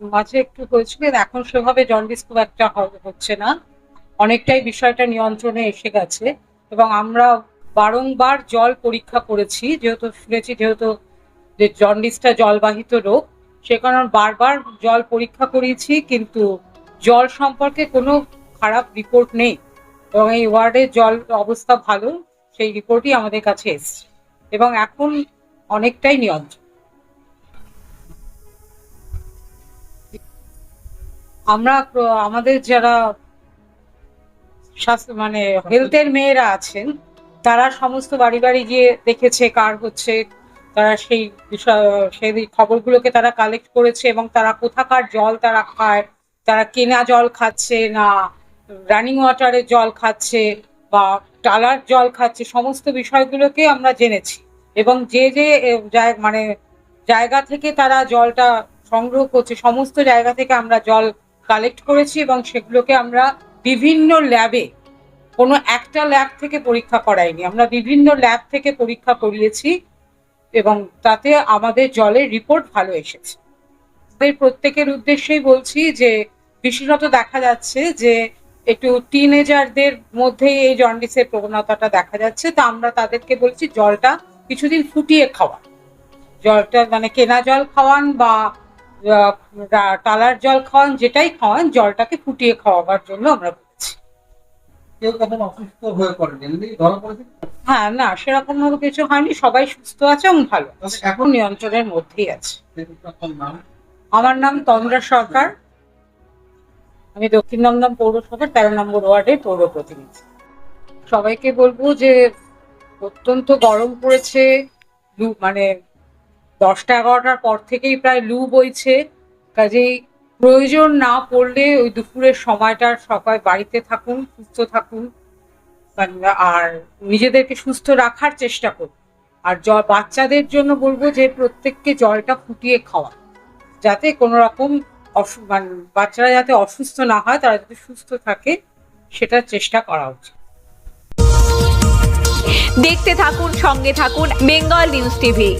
মাঝে একটু হয়েছিল এখন সেভাবে জন্ডিস খুব একটা হচ্ছে না। অনেকটাই বিষয়টা নিয়ন্ত্রণে এসে গেছে। এবং আমরা বারংবার জল পরীক্ষা করেছি, যেহেতু শুনেছি যেহেতু যে জন্ডিসটা জলবাহিত রোগ, সে কারণে বারবার জল পরীক্ষা করিয়েছি, কিন্তু জল সম্পর্কে কোনো খারাপ রিপোর্ট নেই। এবং এই ওয়ার্ডের জল অবস্থা ভালো, সেই রিপোর্টই আমাদের কাছে এসছে। এবং এখন অনেকটাই নিয়ন্ত্রণ। আমরা আমাদের যারা স্বাস্থ্য মানে হেলথের মেয়েরা আছেন, তারা সমস্ত বাড়ি বাড়ি গিয়ে দেখেছে কার হচ্ছে, তারা সেই সেই খবরগুলোকে তারা কালেক্ট করেছে এবং তারা কোথাকার জল তারা খায়, তারা কেনা জল খাচ্ছে না রানিং ওয়াটারের জল খাচ্ছে বা টালার জল খাচ্ছে, সমস্ত বিষয়গুলোকে আমরা জেনেছি। এবং যে যে মানে জায়গা থেকে তারা জলটা সংগ্রহ করছে, সমস্ত জায়গা থেকে আমরা জল কালেক্ট করেছি এবং সেগুলোকে আমরা বিভিন্ন ল্যাবে কোনো একটা ল্যাব থেকে পরীক্ষা করাইনি। আমরা বিভিন্ন ল্যাব থেকে পরীক্ষা করিয়েছি এবং তাতে আমাদের জলের রিপোর্ট ভালো এসেছে। তাদের প্রত্যেকের উদ্দেশ্যেই বলছি যে, বিশেষত দেখা যাচ্ছে যে, একটু টিনেজারদের মধ্যে এই জন্ডিসের প্রবণতাটা দেখা যাচ্ছে। তা আমরা তাদেরকে বলছি জলটা কিছুদিন ফুটিয়ে খাওয়া। জলটা মানে কেনা জল খাওয়ান বা টালার জল খাওয়ান যেটাই খাওয়ান জলটাকে ফুটিয়ে খাওয়াবার জন্য আমরা বলছি। কেউ কখন অসুস্থ হয়ে পড়েন ধরা পড়েছে? হ্যাঁ না সেরকম ভাবে কিছু হয়নি সবাই সুস্থ আছে এবং ভালো এখন নিয়ন্ত্রণের মধ্যেই আছে। আমার নাম তন্দ্রা সরকার। আমি দক্ষিণ দমদম পৌরসভার তেরো নম্বর ওয়ার্ডের পৌর প্রতিনিধি। সবাইকে বলব যে অত্যন্ত গরম পড়েছে মানে দশটা এগারোটার পর থেকেই প্রায় লু বইছে। কাজেই প্রয়োজন না পড়লে ওই দুপুরের সময়টার সবাই বাড়িতে থাকুন, সুস্থ থাকুন। আর নিজেদেরকে সুস্থ রাখার চেষ্টা করুন। আর জল বাচ্চাদের জন্য বলব যে প্রত্যেককে জলটা ফুটিয়ে খাওয়া। যাতে কোনো রকম মানে বাচ্চারা যাতে অসুস্থ না হয়, তারা যাতে সুস্থ থাকে, সেটার চেষ্টা করা উচিত। দেখতে থাকুন, সঙ্গে থাকুন, বেঙ্গল নিউজ টিভি।